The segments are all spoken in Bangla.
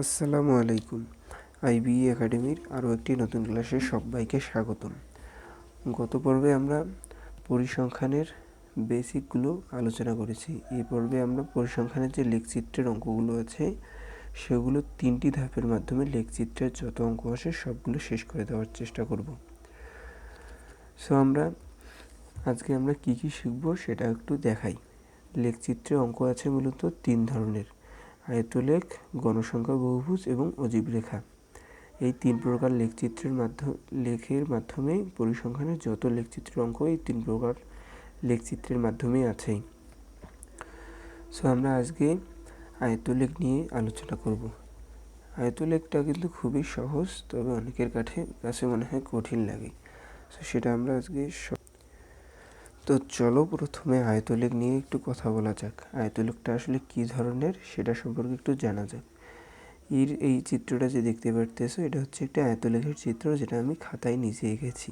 আসসালামু আলাইকুম। আইবি একাডেমির আরও একটি নতুন ক্লাসে সবাইকে স্বাগতম। গত পর্বে আমরা পরিসংখ্যানের বেসিকগুলো আলোচনা করেছি। এই পর্বে আমরা পরিসংখ্যানের যে লেখচিত্রের অঙ্কগুলো আছে, সেগুলো তিনটি ধাপের মাধ্যমে লেখচিত্রের যত অঙ্ক আসে সবগুলো শেষ করে দেওয়ার চেষ্টা করব। সো আমরা আজকে আমরা কি কি শিখব সেটা একটু দেখাই। লেখচিত্রে অঙ্ক আছে মূলত তিন ধরনের। আয়তলেখ, গণসংখ্যা, বহুভুজ এবং অজীব রেখা এই তিন প্রকার লেখচিত্রের মাধ্যম, লেখের মাধ্যমে পরিসংখ্যানের যত লেখচিত্রের অঙ্ক এই তিন প্রকার লেখচিত্রের মাধ্যমেই আছে। সো আমরা আজকে আয়তলেখ নিয়ে আলোচনা করব। আয়তলেখটা কিন্তু খুবই সহজ, তবে অনেকের কাছে কাছে মনে হয় কঠিন লাগে। সো সেটা আমরা আজকে তো চলো প্রথমে আয়তলেখ নিয়ে একটু কথা বলা যাক। আয়তলেখটা আসলে কি ধরনের সেটা সম্পর্কে একটু জানা যাক। এর এই চিত্রটা যে দেখতে পারতেছো, এটা হচ্ছে একটা আয়তলেখের চিত্র যেটা আমি খাতায় নিজে এঁকেছি।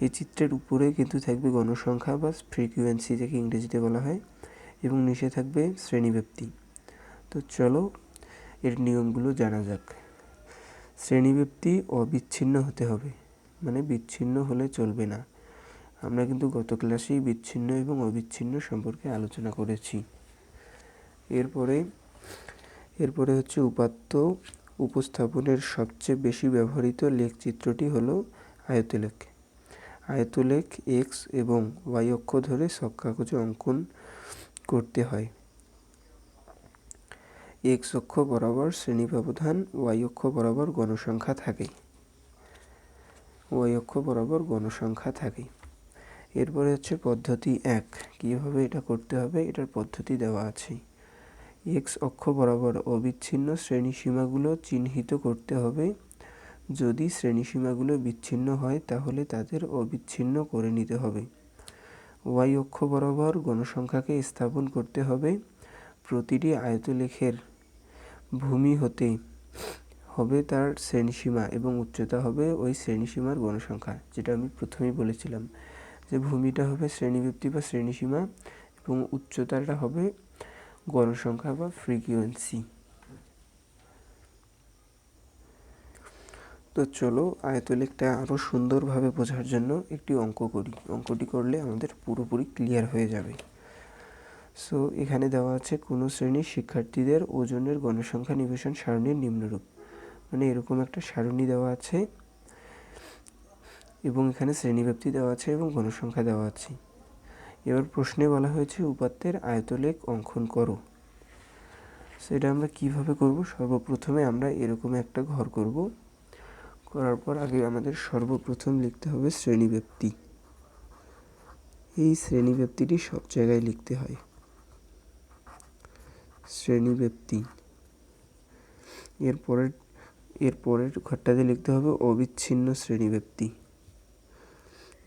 এই চিত্রের উপরে কিন্তু থাকবে গণসংখ্যা বা ফ্রিকুয়েন্সি যাকে ইংরেজিতে বলা হয়, এবং নিচে থাকবে শ্রেণীব্যাপ্তি। তো চলো এর নিয়মগুলো জানা যাক। শ্রেণীব্যাপ্তি অবিচ্ছিন্ন হতে হবে মানে বিচ্ছিন্ন হলে চলবে না। আমরা কিন্তু গত ক্লাসেই বিচ্ছিন্ন এবং অবিচ্ছিন্ন সম্পর্কে আলোচনা করেছি। এরপরে এরপরে হচ্ছে উপাত্ত উপস্থাপনের সবচেয়ে বেশি ব্যবহৃত লেখচিত্রটি হলো আয়তলেখ। আয়তলেখ এক্স এবং ওয়াই অক্ষ ধরে কাগজে অঙ্কন করতে হয়। এক্স অক্ষ বরাবর শ্রেণি ব্যবধান ওয়াই অক্ষ বরাবর গণসংখ্যা থাকে। ওয়াই অক্ষ বরাবর গণসংখ্যা থাকে। এরপরে হচ্ছে পদ্ধতি এক। কীভাবে এটা করতে হবে? এটার পদ্ধতি দেওয়া আছে। এক্স অক্ষ বরাবর অবিচ্ছিন্ন শ্রেণীসীমাগুলো চিহ্নিত করতে হবে। যদি শ্রেণীসীমাগুলো বিচ্ছিন্ন হয়, তাহলে তাদের অবিচ্ছিন্ন করে নিতে হবে। ওয়াই অক্ষ বরাবর গণসংখ্যাকে স্থাপন করতে হবে। প্রতিটি আয়তলেখের ভূমি হতে হবে তার শ্রেণীসীমা এবং উচ্চতা হবে ওই শ্রেণীসীমার গণসংখ্যা, যেটা আমি প্রথমেই বলেছিলাম। যে ভূমিটা হবে শ্রেণীব্যক্তি বা শ্রেণীসীমা এবং উচ্চতাটা হবে গণসংখ্যা বা ফ্রিকুয়েন্সি তো চলো আয়তলেখটা আরও সুন্দরভাবে বোঝার জন্য একটি অঙ্ক করি। অঙ্কটি করলে আমাদের পুরোপুরি ক্লিয়ার হয়ে যাবে। সো এখানে দেওয়া আছে কোনো শ্রেণির শিক্ষার্থীদের ওজনের গণসংখ্যা নিবেশন সারণীর নিম্নরূপ। মানে এরকম একটা সারণী দেওয়া আছে। এবং এখানে শ্রেণীব্যাপ্তি দেওয়া আছে এবং গণসংখ্যা দেওয়া আছে। এবার প্রশ্নে বলা হয়েছে, উপাত্তের আয়তলেখ অঙ্কন করো। সেটা আমরা কীভাবে করব? সর্বপ্রথমে আমরা এরকম একটা ঘর করব। করার পর আগে আমাদের সর্বপ্রথম লিখতে হবে শ্রেণীব্যাপ্তি। এই শ্রেণীব্যাপ্তিটি সব জায়গায় লিখতে হয়। শ্রেণীব্যাপ্তি। এরপরের এরপরের ঘরটাতে লিখতে হবে অবিচ্ছিন্ন শ্রেণীব্যাপ্তি।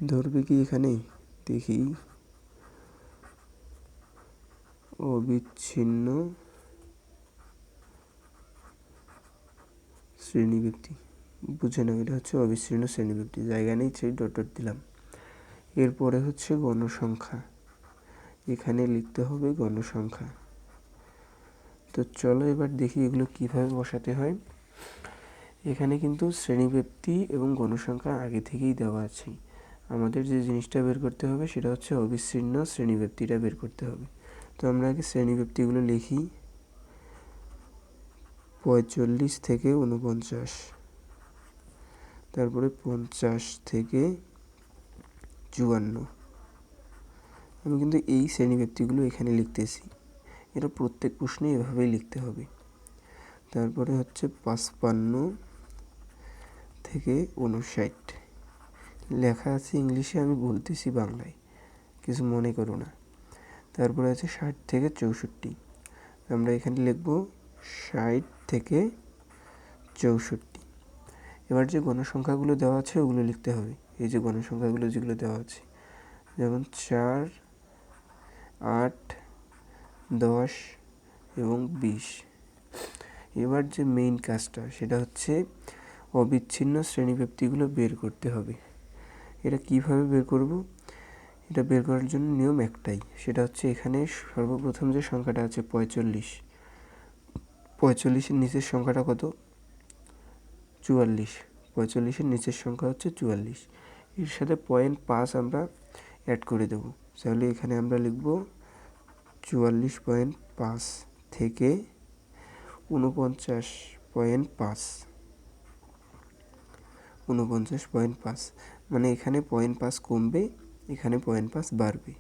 ধরবে কি এখানে? দেখি। অবিচ্ছিন্ন শ্রেণীব্যক্তি বুঝে নাও, এটা হচ্ছে অবিচ্ছিন্ন শ্রেণীব্যক্তি জায়গা নেই, সেই ডট দিলাম। এরপরে হচ্ছে গণসংখ্যা। এখানে লিখতে হবে গণসংখ্যা। তো চলো এবার দেখি এগুলো কীভাবে বসাতে হয়। এখানে কিন্তু শ্রেণীব্যক্তি এবং গণসংখ্যা আগে থেকেই দেওয়া আছে। আমাদের যে জিনিসটা বের করতে হবে সেটা হচ্ছে অবিচ্ছিন্ন শ্রেণীব্যক্তিটা বের করতে হবে। তো আমরা আগে শ্রেণীব্যক্তিগুলো লিখি। পঁয়তাল্লিশ থেকে উনপঞ্চাশ তারপরে পঞ্চাশ থেকে চুয়ান্ন। আমি কিন্তু এই শ্রেণীব্যক্তিগুলো এখানে লিখতেছি। এটা প্রত্যেক প্রশ্নে এভাবেই লিখতে হবে। তারপরে হচ্ছে পাঁচপান্ন থেকে উনষাট লেখা আছে ইংলিশে, আমি বলতেছি বাংলায়। কিছু মনে করো না। তারপরে আছে ষাট থেকে চৌষট্টি। আমরা এখানে লিখব ষাট থেকে চৌষট্টি। এবার যে গণসংখ্যাগুলো দেওয়া আছে, ওগুলো লিখতে হবে। এই যে গণসংখ্যাগুলো যেগুলো দেওয়া আছে, যেমন চার, আট, দশ এবং বিশ। এবার যে মেইন কাজটা, সেটা হচ্ছে অবিচ্ছিন্ন শ্রেণীব্যক্তিগুলো বের করতে হবে। এটা কীভাবে বের করব? এটা বের করার জন্য নিয়ম একটাই। সেটা হচ্ছে এখানে সর্বপ্রথম যে সংখ্যাটা আছে পঁয়তাল্লিশ। পঁয়তাল্লিশের নিচের সংখ্যাটা কত? চুয়াল্লিশ। পঁয়তাল্লিশের নিচের সংখ্যা হচ্ছে চুয়াল্লিশ। এর সাথে পয়েন্ট পাঁচ আমরা অ্যাড করে দেব। তাহলে এখানে আমরা লিখব চুয়াল্লিশ পয়েন্ট পাঁচ থেকে উনপঞ্চাশ পয়েন্ট পাঁচ। উনপঞ্চাশ পয়েন্ট পাঁচ। মানে এখানে পয়েন্ট পাঁচ কমবে, এখানে পয়েন্ট পাস বাড়বে।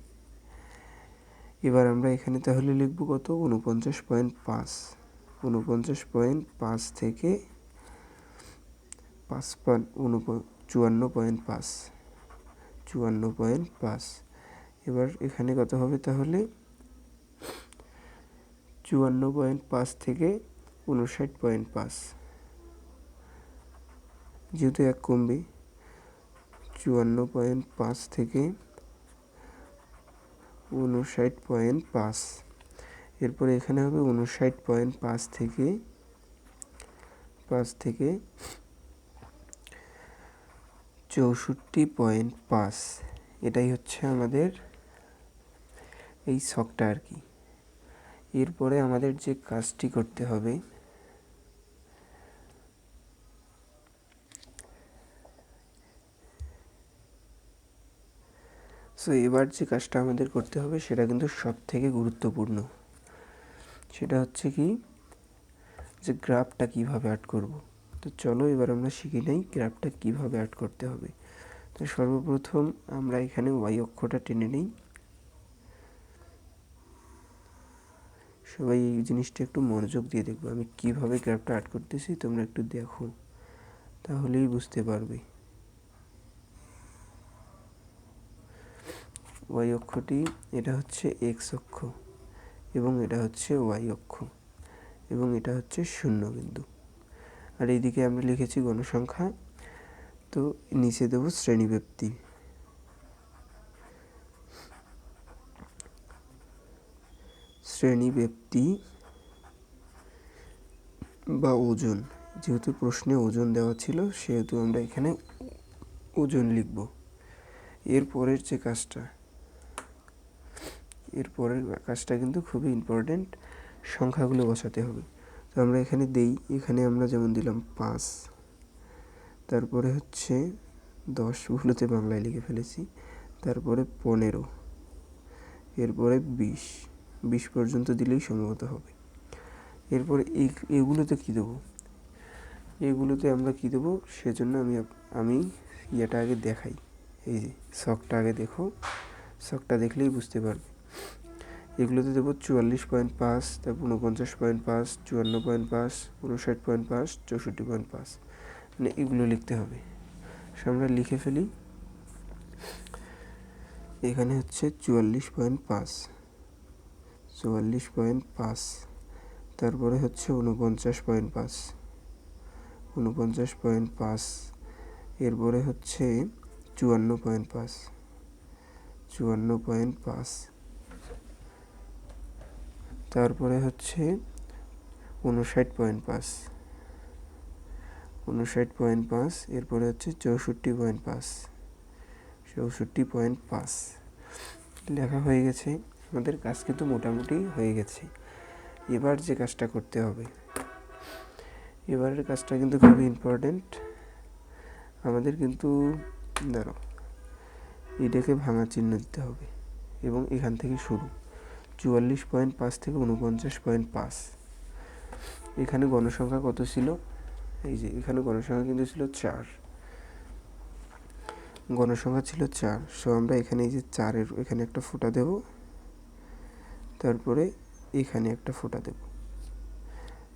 এবার আমরা এখানে তাহলে লিখব কত? উনপঞ্চাশ পয়েন্ট পাঁচ উনপঞ্চাশ পয়েন্ট পাঁচ থেকে পাঁচ উনপ, চুয়ান্ন পয়েন্ট পাঁচ চুয়ান্ন পয়েন্ট পাঁচ এবার এখানে কত হবে তাহলে? চুয়ান্ন পয়েন্ট পাঁচ থেকে উনষাট পয়েন্ট পাঁচ যেহেতু এক কমবে। চুয়ান্ন পয়েন্ট পাঁচ থেকে উনষাট পয়েন্ট পাঁচ। এরপরে এখানে হবে উনষাট পয়েন্ট পাঁচ থেকে পাঁচ থেকে চৌষট্টি পয়েন্ট পাঁচ। এটাই হচ্ছে আমাদের এই শখটা আর কি। এরপরে আমাদের যে কাজটি করতে হবে সো এবার যে কাজটা আমাদের করতে হবে সেটা কিন্তু সব থেকে গুরুত্বপূর্ণ। সেটা হচ্ছে কি যে গ্রাফটা কীভাবে অ্যাড করব। তো চলো এবার আমরা শিখে নেই গ্রাফটা কীভাবে অ্যাড করতে হবে। তো সর্বপ্রথম আমরা এখানে ওয়াই অক্ষটা টেনে নিই। সবাই এই জিনিসটা একটু মনোযোগ দিয়ে দেখব। আমি কীভাবে গ্রাফটা অ্যাড করতেছি তোমরা একটু দেখো। তাহলেই বুঝতে পারবে। ওয়াই অক্ষটি, এটা হচ্ছে এক্স অক্ষ এবং এটা হচ্ছে ওয়াই অক্ষ এবং এটা হচ্ছে শূন্য বিন্দু। আর এইদিকে আমরা লিখেছি গণসংখ্যা, তো নিচে দেবো শ্রেণীব্যক্তি শ্রেণীব্যক্তি বা ওজন, যেহেতু প্রশ্নে ওজন দেওয়া ছিল, সেহেতু আমরা এখানে ওজন লিখব। এরপরের যে কাজটা এরপরের কাজটা কিন্তু খুবই ইম্পর্ট্যান্ট সংখ্যাগুলো বসাতে হবে। তো আমরা এখানে দেই, এখানে আমরা যেমন দিলাম পাঁচ, তারপরে হচ্ছে দশ ভুলোতে বাংলায় লিখে ফেলেছি, তারপরে পনেরো, এরপরে বিশ বিশ পর্যন্ত দিলেই সম্ভবত হবে। এরপরে এগুলোতে কী দেবো? এগুলোতে আমরা কী দেবো? সেজন্য আমি আমি ইয়েটা আগে দেখাই, এই যে শখটা আগে দেখো শখটা দেখলেই বুঝতে পারবে। এগুলোতে দেবো চুয়াল্লিশ পয়েন্ট পাঁচ, তারপর উনপঞ্চাশ পয়েন্ট পাঁচ, চুয়ান্ন পয়েন্ট পাঁচ উনষাট পয়েন্ট পাঁচ, চৌষট্টি পয়েন্ট পাঁচ। মানে এগুলো লিখতে হবে। আমরা লিখে ফেলি। এখানে হচ্ছে চুয়াল্লিশ পয়েন্ট পাঁচ। চুয়াল্লিশ পয়েন্ট পাঁচ। তারপরে হচ্ছে উনপঞ্চাশ পয়েন্ট পাঁচ। উনপঞ্চাশ পয়েন্ট পাঁচ। এরপরে হচ্ছে চুয়ান্ন পয়েন্ট পাঁচ। চুয়ান্ন পয়েন্ট পাঁচ। তারপরে হচ্ছে উনষাট পয়েন্ট পাঁচ। উনষাট পয়েন্ট পাঁচ, এরপরে হচ্ছে চৌষট্টি পয়েন্ট পাঁচ। চৌষট্টি পয়েন্ট পাঁচ। লেখা হয়ে গেছে, আমাদের কাজ কিন্তু মোটামুটি হয়ে গেছে। এবার যে কাজটা করতে হবে। এবারের কাজটা কিন্তু খুবই ইম্পর্ট্যান্ট আমাদের কিন্তু ধরো এটাকে ভাঙা চিহ্ন দিতে হবে এবং এখান থেকে শুরু। চুয়াল্লিশ পয়েন্ট পাঁচ থেকে উনপঞ্চাশ পয়েন্ট পাঁচ। এখানে গণসংখ্যা কত ছিল? এই যে, এখানে গণসংখ্যা কিন্তু ছিল চার। গণসংখ্যা ছিল চার। সো আমরা এখানে এই যে চারের, এখানে একটা ফোঁটা দেব। তারপরে এখানে একটা ফোঁটা দেব।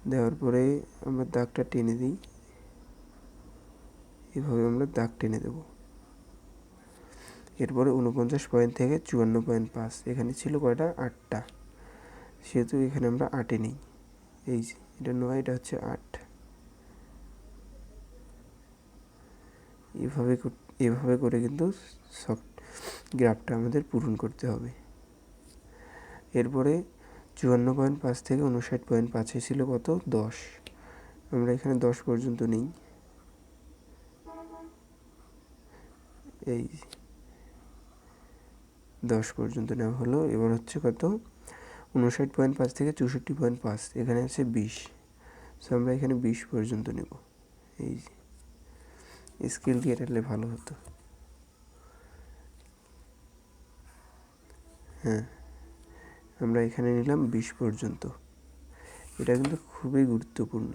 দেওয়ার পরে আমরা দাগটা টেনে দিই। এভাবে আমরা দাগ টেনে দেব। এরপরে উনপঞ্চাশ পয়েন্ট থেকে চুয়ান্ন পয়েন্ট পাঁচ, এখানে ছিল কয়টা? আটটা। সেহেতু এখানে আমরা আটে নিই। এই যে, এটা নয়, এটা হচ্ছে আট। এভাবে এভাবে করে কিন্তু সফট গ্রাফটা আমাদের পূরণ করতে হবে। এরপরে চুয়ান্ন পয়েন্ট পাঁচ থেকে উনষাট পয়েন্ট পাঁচে ছিল কত? দশ। আমরা এখানে দশ পর্যন্ত নেই। এই দশ পর্যন্ত নেওয়া হলো। এবার হচ্ছে কত? উনষাট পয়েন্ট পাঁচ থেকে চৌষট্টি পয়েন্ট পাঁচ। এখানে আছে বিশ। সো আমরা এখানে বিশ পর্যন্ত নেব। এই যে, স্কেল দিয়ে রাখলে ভালো হতো। হ্যাঁ আমরা এখানে নিলাম বিশ পর্যন্ত। এটা কিন্তু খুবই গুরুত্বপূর্ণ।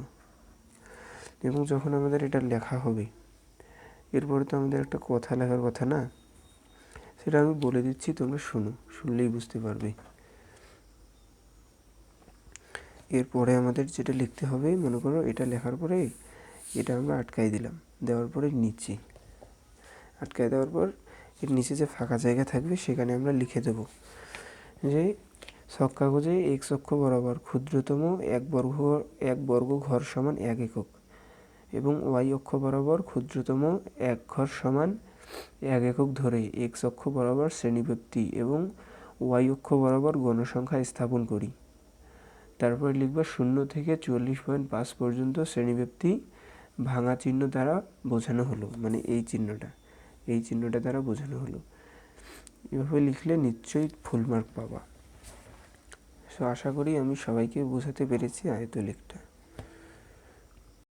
এবং যখন আমাদের এটা লেখা হবে, এরপরে তো আমাদের একটা কথা লেখার কথা না? সেটা আমি বলে দিচ্ছি, তোমরা শোনো, শুনলেই বুঝতে পারবে। এরপরে আমাদের যেটা লিখতে হবে, মনে করো এটা লেখার পরে এটা আমরা আটকাই দিলাম, দেওয়ার পরে নিচে আটকায় দেওয়ার পর এর নিচে যে ফাঁকা জায়গা থাকবে, সেখানে আমরা লিখে দেব যে ছক কাগজে এক্স অক্ষ বরাবর ক্ষুদ্রতম এক বর্গ এক বর্গ ঘর সমান এক একক এবং ওয়াই অক্ষ বরাবর ক্ষুদ্রতম এক ঘর সমান এক একক ধরে এক্স অক্ষ বরাবর শ্রেণীব্যক্তি এবং ওয়াই অক্ষ বরাবর গণসংখ্যা স্থাপন করি। তারপরে লিখবা শূন্য থেকে চুয়াল্লিশ পয়েন্ট পাঁচ পর্যন্ত শ্রেণীব্যক্তি ভাঙা চিহ্ন দ্বারা বোঝানো হলো মানে এই চিহ্নটা এই চিহ্নটা দ্বারা বোঝানো হলো। এভাবে লিখলে নিশ্চয়ই ফুল মার্ক পাবা। সো আশা করি আমি সবাইকে বোঝাতে পেরেছি আয়ত লেখটা